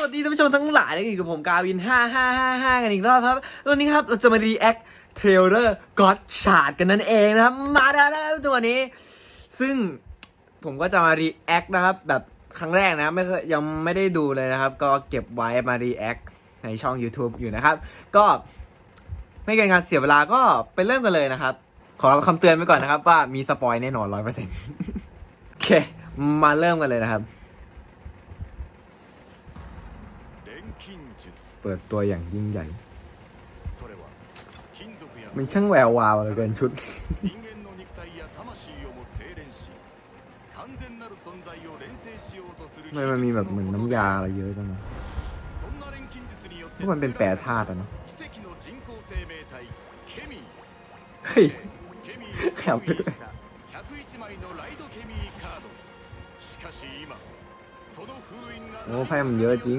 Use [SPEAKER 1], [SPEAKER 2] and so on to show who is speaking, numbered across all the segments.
[SPEAKER 1] สวัสดีท่านผู้ชมทั้งหลายนะอยู่กับผมกาวิน 5555 กันอีกรอบครับ วันนี้ครับ เราจะมารีแอคเทรลเลอร์ก็อดชาร์ดกันนั่นเองนะครับ มาแล้วนะครับตัวนี้ ซึ่งผมก็จะมารีแอคนะครับ แบบครั้งแรกนะไม่เคยยังไม่ได้ดูเลยนะครับ ก็เก็บไว้มารีแอคในช่อง YouTube อยู่นะครับ ก็ไม่เกินการเสียเวลาก็ไปเริ่มกันเลยนะครับ ขอคำเตือนไว้ก่อนนะครับ ว่ามีสปอยแน่นอนร้อยเปอร์เซ็นต์โอเค มาเริ่มกันเลยนะครับ เปิดตัวอย่างยิ่งใหญ่ มันช่างแวววาวเหลือเกินชุดทำไมมันมีแบบเหมือนน้ำยาอะไรเยอะจังพรามันเป็นแปรธาตุอะเนาะเฮ้ยแถมไปด้วยโอ้ไพ่มันเยอะจริง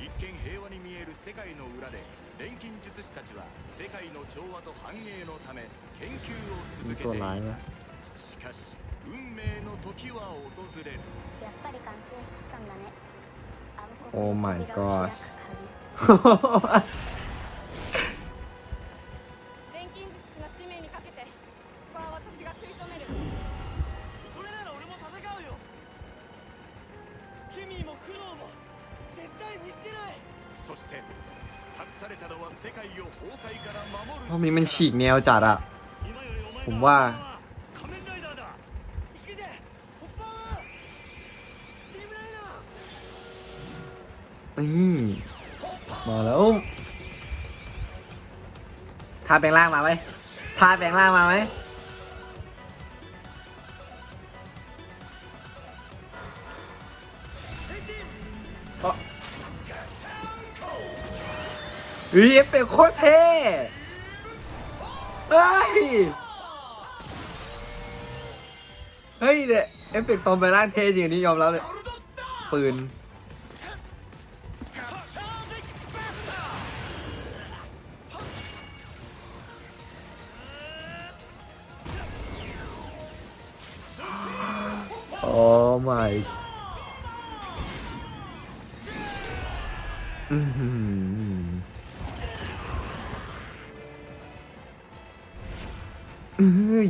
[SPEAKER 2] 一見平和に見える世界の裏で錬金術師たちは世界の調和と繁栄のため研究を続けて
[SPEAKER 1] いた
[SPEAKER 2] しかし運命の時は訪れる。
[SPEAKER 3] やっぱり完成したんだね。
[SPEAKER 1] Oh my gosh รอบนี้มันฉีกแนวจัดอะผมว่า นี่มาแล้วทาแปลงร่างมาไหมทาแปลงร่างมาไหม เฮ้ยเอฟเฟกโคตรเท่เฮ้ย เฮ้ยเนี่ยเอฟเฟกต์ตอนไปล่างเท่จริงอันนี้ยอมรับเลยปืน โอ้ my อือ เอ้ย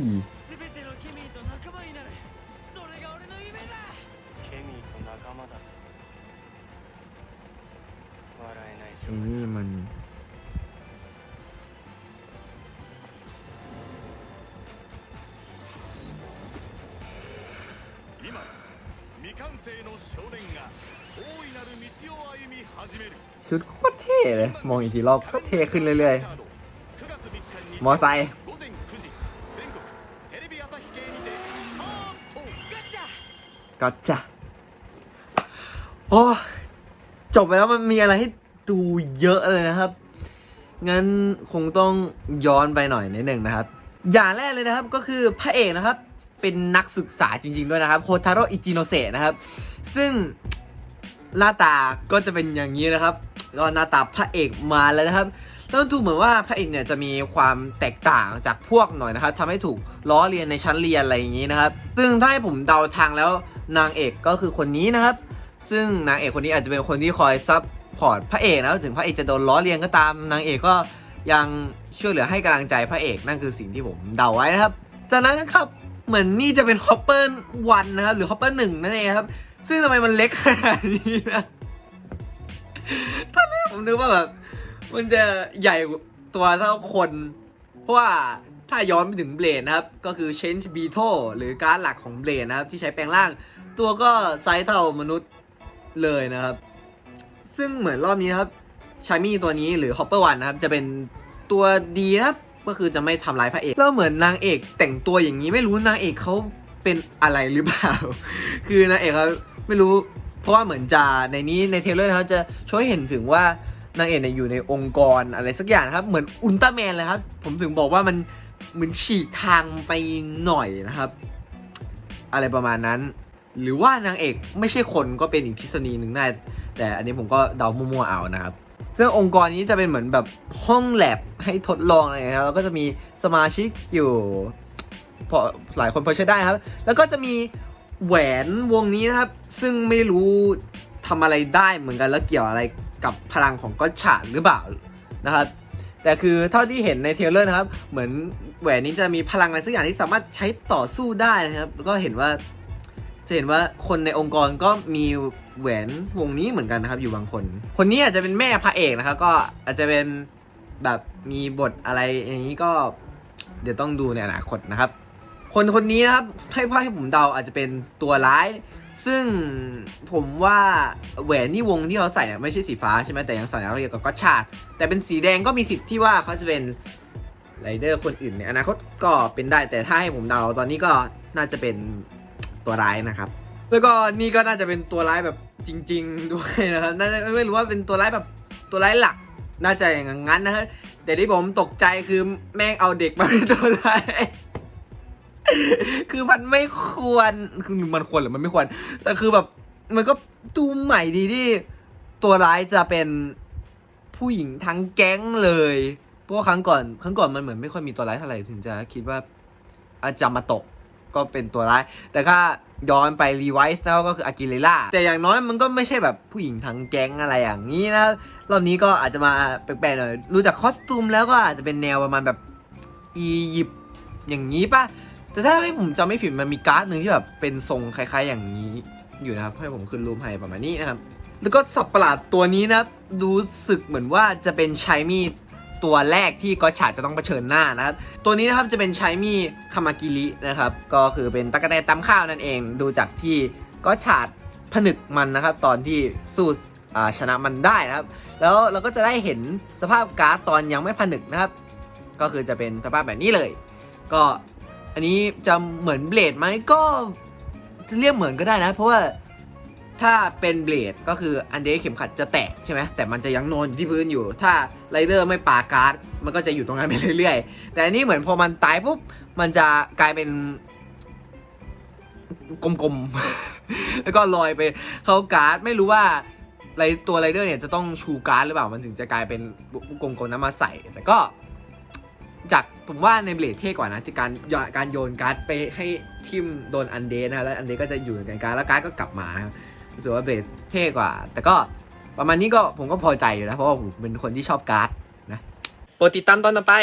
[SPEAKER 1] นี่มันชุดโคตรเท่เลย มองอีกทีรอบโคตรเท่ขึ้นเรื่อยๆ มอไซ ก็จะโอ้จบไปแล้วมันมีอะไรให้ดูเยอะเลยนะครับ งั้นคงต้องย้อนไปหน่อยนิดหนึ่งนะครับ อย่างแรกเลยนะครับก็คือพระเอกนะครับ เป็นนักศึกษาจริง ๆ ด้วยนะครับโคทาโร่อิจิโนเซะนะครับ ซึ่งหน้าตาก็จะเป็นอย่างนี้นะครับก็หน้าตาพระเอกมาแล้วนะครับแล้วดูเหมือนว่าพระเอกเนี่ยจะมีความแตกต่างจากพวกหน่อยนะครับทำให้ถูกล้อเลียนในชั้นเรียนอะไรอย่างนี้นะครับ ซึ่งถ้าให้ผมเดาทางแล้ว นางเอกก็คือคนนี้นะครับ ซึ่งนางเอกคนนี้อาจจะเป็นคนที่คอยซับพอร์ตพระเอกนะถึงพระเอกจะโดนล้อเลียนก็ตามนางเอกก็ยังช่วยเหลือให้กำลังใจพระเอกนั่นคือสิ่งที่ผมเดาไว้นะครับ จากนั้นนะครับเหมือนนี่จะเป็นฮอปเปอร์วันนะครับหรือฮอปเปอร์หนึ่งนั่นเองครับ ซึ่งทำไมมันเล็กขนาดนี้นะตอนแรกผมนึกว่าแบบมันจะใหญ่กว่าตัวเท่าคน เพราะว่าถ้าย้อนไปถึงเบลดนะครับ ก็คือ Change Beetle หรือการ์ดหลักของเบลดนะครับ ที่ใช้แปลงร่าง ตัวก็ไซส์เท่ามนุษย์เลยนะครับ ซึ่งเหมือนรอบนี้นะครับชามี่ตัวนี้หรือฮอปเปอร์วันนะครับ จะเป็นตัวดีนะครับก็คือจะไม่ทำร้ายพระเอกแล้วเหมือนนางเอกแต่งตัวอย่างนี้ไม่รู้นางเอกเขาเป็นอะไรหรือเปล่า คือนางเอกเขาไม่รู้ เพราะว่าเหมือนจะในนี้ในเทเลอร์เขาจะช่วยเห็นถึงว่านางเอกเนี่ยอยู่ในองค์กรอะไรสักอย่างครับ เหมือนอุลตร้าแมนเลยครับ ผมถึงบอกว่ามันเหมือนฉีกทางไปหน่อยนะครับ อะไรประมาณนั้น หรือว่านางเอกไม่ใช่คนก็เป็นอีกทฤษฎีหนึ่งได้แต่อันนี้ผมก็เดามั่วๆเอานะครับซึ่งองค์กรนี้จะเป็นเหมือนแบบห้องแลบให้ทดลองอะไรนะครับแล้วก็จะมีสมาชิกอยู่พอหลายคนพอใช้ได้ครับ แล้วก็จะมีแหวนวงนี้นะครับ ซึ่งไม่รู้ทำอะไรได้เหมือนกันแล้วเกี่ยวอะไรกับพลังของก็อตฉาดหรือเปล่านะครับแต่คือเท่าที่เห็นในเทเลอร์นะครับ เหมือนแหวนนี้จะมีพลังอะไรสักอย่างที่สามารถใช้ต่อสู้ได้นะครับ แล้วก็เห็นว่า จะเห็นว่าคนในองค์กรก็มีแหวนวงนี้เหมือนกันนะครับ อยู่บางคน คนนี้อาจจะเป็นแม่พระเอกนะครับก็อาจจะเป็นแบบมีบทอะไรอย่างนี้ก็เดี๋ยวต้องดูในอนาคตนะครับ คนคนนี้นะครับให้พ่อให้ผมเดาอาจจะเป็นตัวร้าย ซึ่งผมว่าแหวนนี่วงที่เขาใส่ไม่ใช่สีฟ้าใช่ไหมแต่ยังสัญลักษณ์เกี่ยวกับก็ชาติ แต่เป็นสีแดงก็มีสิทธิ์ที่ว่าเขาจะเป็นไรเดอร์คนอื่นในอนาคตก็เป็นได้แต่ถ้าให้ผมเดาตอนนี้ก็น่าจะเป็น ตัวร้ายนะครับ แล้วก็นี่ก็น่าจะเป็นตัวร้ายแบบจริง ๆ ด้วยนะครับน่าจะไม่รู้ว่าเป็นตัวร้ายแบบตัวร้ายหลัก น่าจะอย่างนั้นนะฮะแต่ที่ผมตกใจคือแม่งเอาเด็กมาเป็นตัวร้ายคือมันไม่ควรคือมันควรหรือมันไม่ควร แต่คือแบบมันก็ดูใหม่ดีที่ตัวร้ายจะเป็นผู้หญิงทั้งแก๊งเลย เพราะครั้งก่อน ครั้งก่อนมันเหมือนไม่ค่อยมีตัวร้ายเท่าไหร่ถึงจะคิดว่าอาจจะมาตก ก็เป็นตัวร้าย แต่ถ้าย้อนไปรีไวซ์แล้วก็คืออากิเลล่าแต่อย่างน้อยมันก็ไม่ใช่แบบผู้หญิงทั้งแก๊งอะไรอย่างนี้นะรอบนี้ก็อาจจะมาแปลกๆหน่อยรู้จากคอสตูมแล้วก็อาจจะเป็นแนวประมาณแบบอียิปต์อย่างนี้ป่ะแต่ถ้าให้ผมจำไม่ผิดมันมีการ์ดหนึ่งที่แบบเป็นทรงคล้ายๆ อย่างนี้อยู่นะครับให้ผมขึ้นรูปให้ประมาณนี้นะครับแล้วก็สับประหลาดตัวนี้นะครับรู้สึกเหมือนว่าจะเป็นชายมี ตัวแรกที่ก็ฉาดจะต้องเผชิญหน้านะครับ ตัวนี้นะครับจะเป็นชายมีคามากิรินะครับ ก็คือเป็นตะกะแตนตำข้าวนั่นเอง ดูจากที่ก็ฉาดผนึกมันนะครับ ตอนที่สู้ชนะมันได้นะครับ แล้วเราก็จะได้เห็นสภาพการ์ดตอนยังไม่ผนึกนะครับ ก็คือจะเป็นสภาพแบบนี้เลย ก็อันนี้จะเหมือนเบลดไหมก็จะเรียกเหมือนก็ได้นะ เพราะว่า ถ้าเป็นเบลดก็คืออันเดรเข็มขัดจะแตกใช่ไหมแต่มันจะยังนอนอยู่ที่พื้นอยู่ ถ้าไรเดอร์ไม่ปาการ์ดมันก็จะอยู่ตรงนั้นไปเรื่อยๆ แต่อันนี้เหมือนพอมันตายปุ๊บมันจะกลายเป็นกลมๆ แล้วก็ลอยไปเข้าการ์ดไม่รู้ว่าไรตัวไรเดอร์เนี่ยจะต้องชูการ์ดหรือเปล่ามันถึงจะกลายเป็นกลมๆนั้นมาใส่แต่ก็จากผมว่าในเบลดเท่กว่านะที่การโยนการโยนการ์ดไปให้ทิมโดนอันเดนะแล้วอันเดก็จะอยู่ในการ์ดแล้วการ์ดก็กลับมานะครับ รู้สึกว่าเบสเท่กว่า แต่ก็ประมาณนี้ก็ผมก็พอใจอยู่นะเพราะว่าผมเป็นคนที่ชอบการ์ดนะโปรดติดตามตอนต่อไป